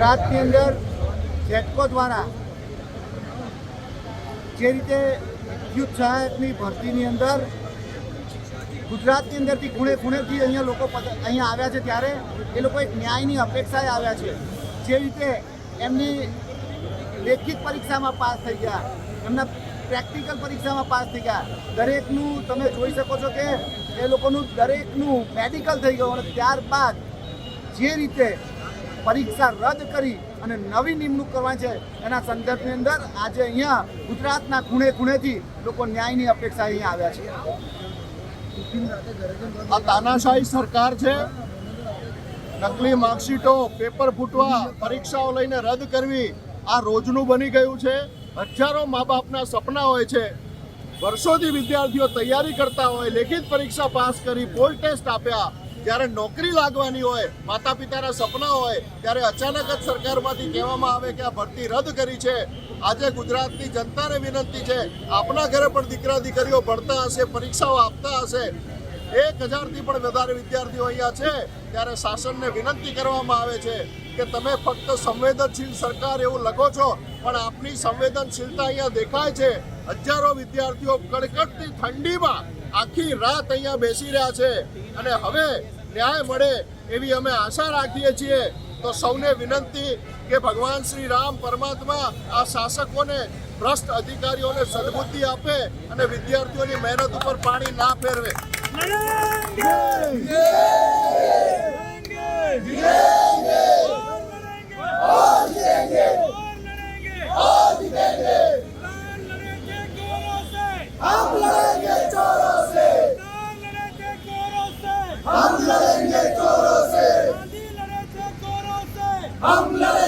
ગુજરાતની અંદર જેટકો દ્વારા જે રીતે વિદ્યુત સહાયકની ભરતીની અંદર ગુજરાતની અંદરથી ખૂણે ખૂણેથી અહીંયા લોકો અહીંયા આવ્યા છે ત્યારે એ લોકો એક ન્યાયની અપેક્ષાએ આવ્યા છે. જે રીતે એમની લેખિત પરીક્ષામાં પાસ થઈ ગયા, એમના પ્રેક્ટિકલ પરીક્ષામાં પાસ થઈ ગયા. દરેકનું તમે જોઈ શકો છો કે એ લોકોનું દરેકનું મેડિકલ થઈ ગયું અને ત્યારબાદ જે રીતે પરીક્ષા રદ કરી અને નવી નિમણૂક કરવાની છે. એના સંદર્ભની અંદર આજે અહીંયા ગુજરાતના ખૂણે ખૂણેથી લોકો ન્યાયની અપેક્ષા અહીંયા આવ્યા છે. આ તાનાશાહી સરકાર છે. નકલી માર્કશીટો, પેપર ફૂટવા, પરીક્ષાઓ લઈને રદ કરવી આ રોજનું બની ગયું છે. હજારો મા બાપના સપના હોય છે. વર્ષોથી વિદ્યાર્થીઓ તૈયારી કરતા હોય, લેખિત પરીક્ષા પાસ કરી પોલ ટેસ્ટ આપ્યા. જ્યારે નોકરી લાગવાની હોય માતા પિતાના સપના હોય, ત્યારે અચાનક જ સરકારમાંથી કહેવામાં આવે કે આ ભરતી રદ કરી છે. આજે ગુજરાતની જનતાને વિનંતી છે, આપના ઘરે પણ દીકરા દીકરીઓ ભણતા હશે, પરીક્ષાઓ આપતા હશે. એક હજારથી પણ વધારે વિદ્યાર્થીઓ અહીંયા છે, ત્યારે શાસનને વિનંતી કરવામાં આવે છે કે તમે ફક્ત સંવેદનશીલ સરકાર એવું લખો છો, પણ આપની સંવેદનશીલતા અહીંયા દેખાય છે. હજારો વિદ્યાર્થીઓ કડકડતી ઠંડીમાં આખી રાત અહીંયા બેસી રહ્યા છે. અને હવે ન્યાય મળે એવી અમે આશા રાખીએ છીએ. તો સૌને વિનંતી કે ભગવાન શ્રી રામ પરમાત્મા આ શાસકોને, ભ્રષ્ટ અધિકારીઓને સદબુદ્ધિ આપે અને વિદ્યાર્થીઓની મહેનત ઉપર પાણી ના ફેરવે. Hamla